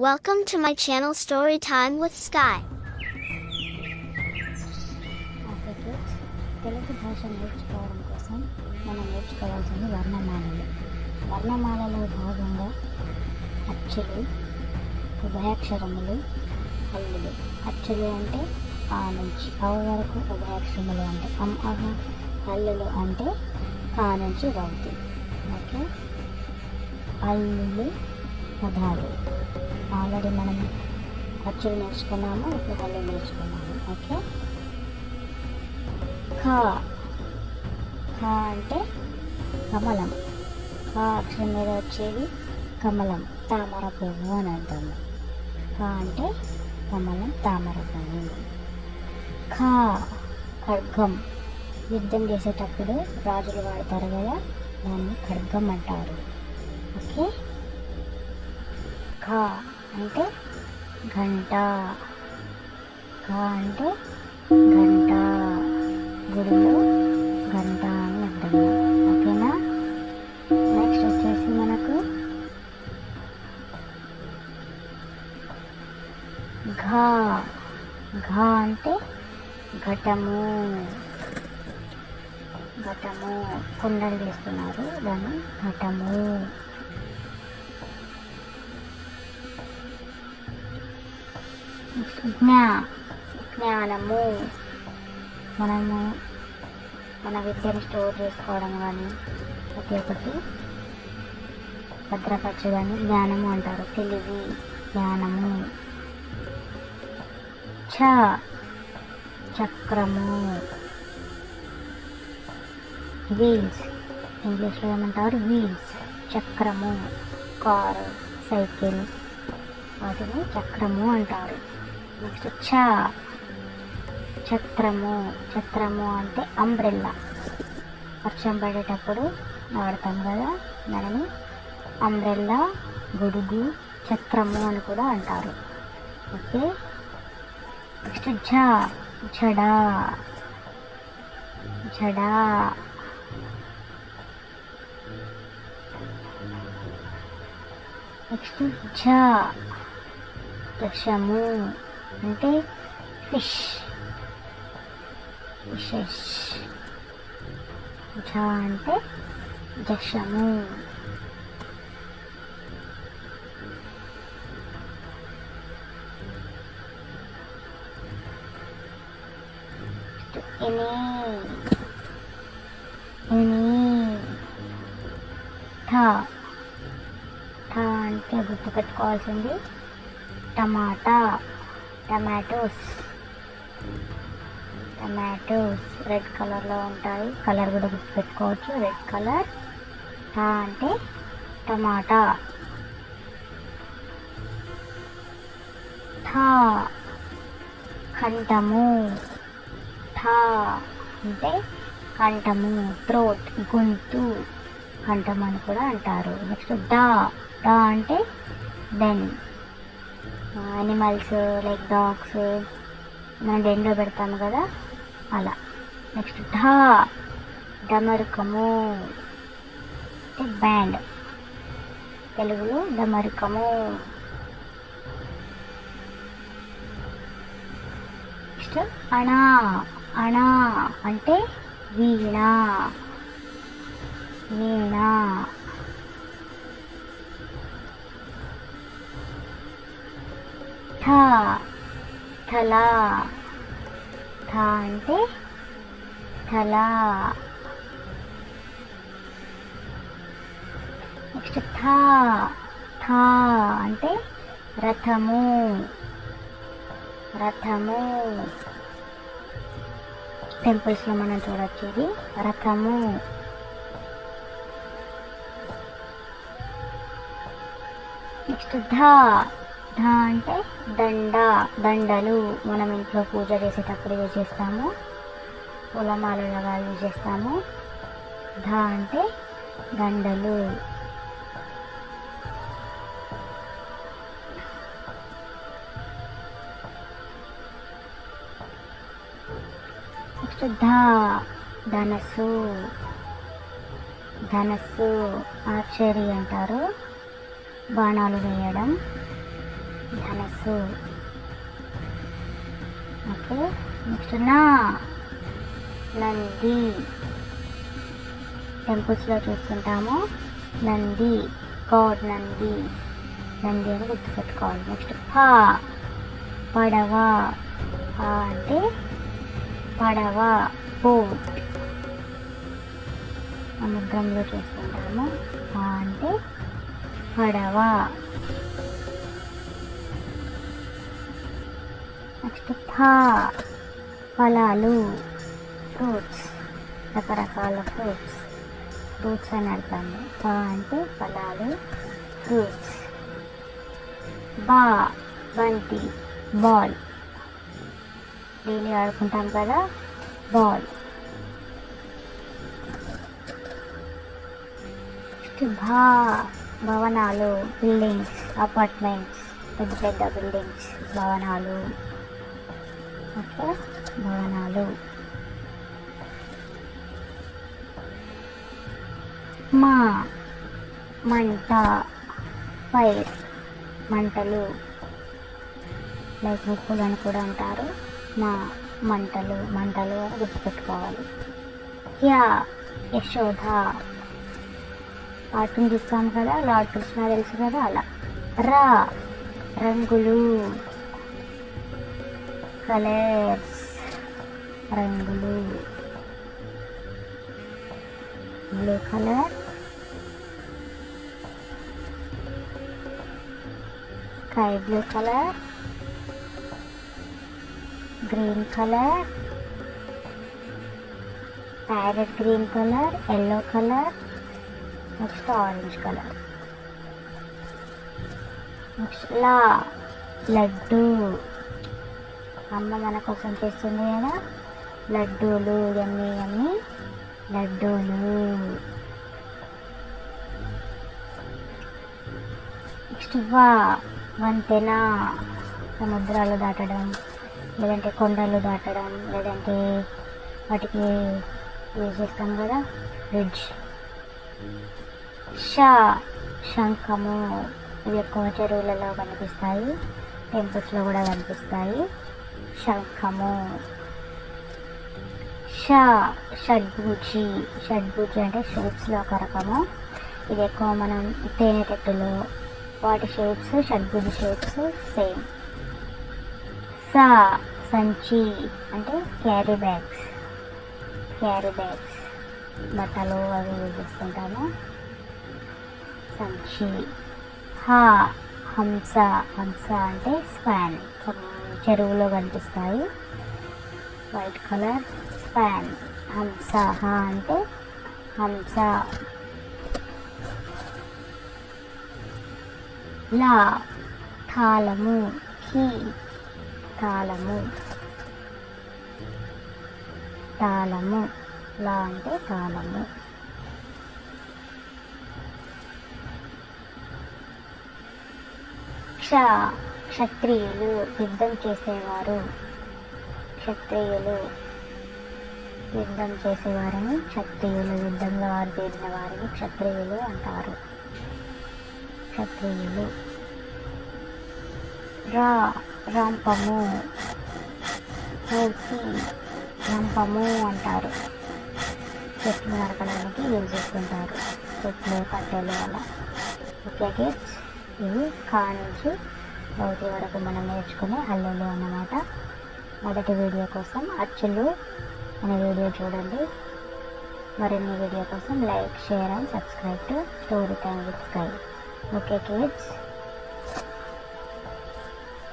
Welcome to my channel Story Time with Sky. Okay Telugu భాష నేర్చుకోవడం కోసం మనం నేర్చుకోవాల్సింది వర్ణమాలలు వర్ణమాలలో భాగంగా అచ్చులు ఉభయాక్షరములు హల్లులు అచ్చులు అంటే ఆ నుంచి అవ వరకు ఉభయాక్షరములు అంటే అమ్ అహ హల్లులు అంటే ఆ నుంచి రౌతి ఓకే అల్లులు పదాలు ఆల్రెడీ మనం అచ్చులు నేర్చుకున్నాము ఇప్పుడు హల్లు నేర్చుకున్నాము. ఓకే? ఖ ఖ అంటే కమలం. ఖ అక్షరం మీద వచ్చేది కమలం తామర పువ్వు అని అంటాము. ఖ అంటే కమలం తామర పువ్వు. ఖ ఖడ్గం. యుద్ధం చేసేటప్పుడు రాజులు వాడతారు కదా దాన్ని ఖడ్గం అంటారు. ఓకే? ఖ అంటే గంట. ఖ అంటే గంట. గుడిలో గంట అని అర్థం ఓకేనా? నెక్స్ట్ వచ్చేసి మనకు ఘా. ఘా అంటే ఘటము. ఘటము. కుండలు చేస్తున్నారు దాన్ని ఘటము. జ్ఞా జ్ఞానము మనము మన విద్యను స్టోర్ చేసుకోవడం కానీ ప్రతి ఒక్కటి భద్రపరచడాన్ని జ్ఞానము అంటారు. తెలివి జ్ఞానము. చ చక్రము. వీల్స్. ఇంగ్లీష్లో ఏమంటారు? వీల్స్. చక్రము. Car cycle. వాటిని చక్రము అంటారు. నెక్స్ట్ చ ఛత్రము ఛత్రము అంటే అంబ్రెల్లా. వర్షం పడేటప్పుడు వాడతాం కదా దానిని అంబ్రెల్లా గొడుగు ఛత్రము అని కూడా అంటారు. ఓకే? నెక్స్ట్ ఝ జడా జడా నెక్స్ట్ ఝ దశము. అంటే ఫిష్ విశేష్ ఝ అంటే జషము ఎనీ ఎనీ ఠ. ఠ అంటే గుర్తుపెట్టుకోవాల్సింది టమాటా. టమాటోస్ టమాటోస్ రెడ్ కలర్లో ఉంటాయి. కలర్ కూడా గుర్తుపెట్టుకోవచ్చు. రెడ్ కలర్ టా అంటే టమాటా. ఠా కంఠము. ఠా అంటే కంఠము. థ్రోట్ గొంతు. కంఠం అని కూడా అంటారు. నెక్స్ట్ డా డా అంటే డెన్ యానిమల్స్ లైక్ డాగ్స్ మనం డెన్లో పెడతాము కదా? అలా. నెక్స్ట్ ఢా డమరుకము. అంటే బ్యాండ్ తెలుగులో డమరుకము. నెక్స్ట్ అణా. అణా అంటే వీణ. వీణ థ థలా థ అంటే థలా నెక్స్ట్ థా థా అంటే రథము రథము. టెంపుల్స్లో మనం చూడొచ్చు ఇది రథము. నెక్స్ట్ ధా అంటే దండ దండలు మనం ఇంట్లో పూజ చేసేటప్పుడు యూజ్ చేస్తాము. పూలమాలలుగా యూజ్ చేస్తాము. ధ అంటే దండలు. నెక్స్ట్ ధ ధనస్సు. ధనస్సు ఆర్చరీ అంటారు. బాణాలు వేయడం. మనసు. ఓకే నెక్స్ట్ నా నంది. టెంపుల్స్లో చూస్తుంటాము. నంది గాడ్ నంది. నంది అని గుర్తుపెట్టుకోవాలి. నెక్స్ట్ పా పడవ. పా అంటే పడవ బోట్. సముద్రంలో చూస్తుంటాము. పా అంటే పడవ. నెక్స్ట్ థా ఫలాలు ఫ్రూట్స్ రకరకాల ఫ్రూట్స్. ఫ్రూట్స్ అని అర్థం. థా అంటే ఫలాలు ఫ్రూట్స్. బా బంతి బాల్. డైలీ ఆడుకుంటాం కదా బాల్. నెక్స్ట్ భా భవనాలు బిల్డింగ్స్ అపార్ట్మెంట్స్ పెద్ద పెద్ద బిల్డింగ్స్ భవనాలు. గొప్ప భవనాలు. మా మంట ఫైర్ మంటలు లైక్ ముక్కులు అని కూడా అంటారు. మా మంటలు మంటలు గుర్తుపెట్టుకోవాలి. యా యశోధ కార్టూన్ చూస్తాం కదా లార్డ్ కృష్ణ తెలుసు కదా అలా. రా రంగులు. కలర్స్ రంగులు blue colour sky blue colour green colour parrot green colour yellow colour next orange colour next లా లడ్డు అమ్మ మన కోసం తెస్తుంది కదా. లడ్డూలు ఇవన్నీ ఇవన్నీ. లడ్డూలు. నెక్స్ట్ వా వంతెన. సముద్రాలు దాటడం లేదంటే కొండలు దాటడం లేదంటే వాటికి యూజ్ చేస్తాం కదా బ్రిడ్జ్. షా శంఖము. ఇవి ఎక్కువ చెరువులలో కనిపిస్తాయి. టెంపుల్స్లో కూడా కనిపిస్తాయి. శంఖము. ష షడ్భుజి షడ్భుజి అంటే షేప్స్లో ఒక రకము. ఇది ఎక్కువ మనం తేనెటెట్టులో వాటి షేప్స్ షడ్భుజి షేప్స్ సేమ్. సా సంచి అంటే క్యారీ బ్యాగ్స్. Carry bags. బట్టలు అవి యూజ్ చేసుకుంటాము సంచి. హా హంస హంస అంటే స్పాన్ చెరువులో కనిపిస్తాయి. వైట్ కలర్ స్పాన్ హంస అంటే హంస. లా తాళము కీ తాళము. తాళము లా అంటే తాళము. క్ష క్షత్రియులు యుద్ధం చేసేవారు. క్షత్రియులు యుద్ధం చేసేవారిని క్షత్రియులు యుద్ధంలో ఆర్జేసిన వారిని క్షత్రియులు అంటారు. క్షత్రియులు. రా రంపము. మూర్తి రంపము అంటారు. చెట్లు నరకడానికి యూజ్ చేస్తుంటారు చెట్లు కట్టెలు అలా. ఓకే కిడ్స్ ఇవి కానించి నుంచి వరకు మనం నేర్చుకునే హల్లులు అన్నమాట. మొదటి వీడియో కోసం అచ్చులు అనే వీడియో చూడండి. మరిన్ని వీడియో కోసం like share and subscribe to story time with sky. Okay kids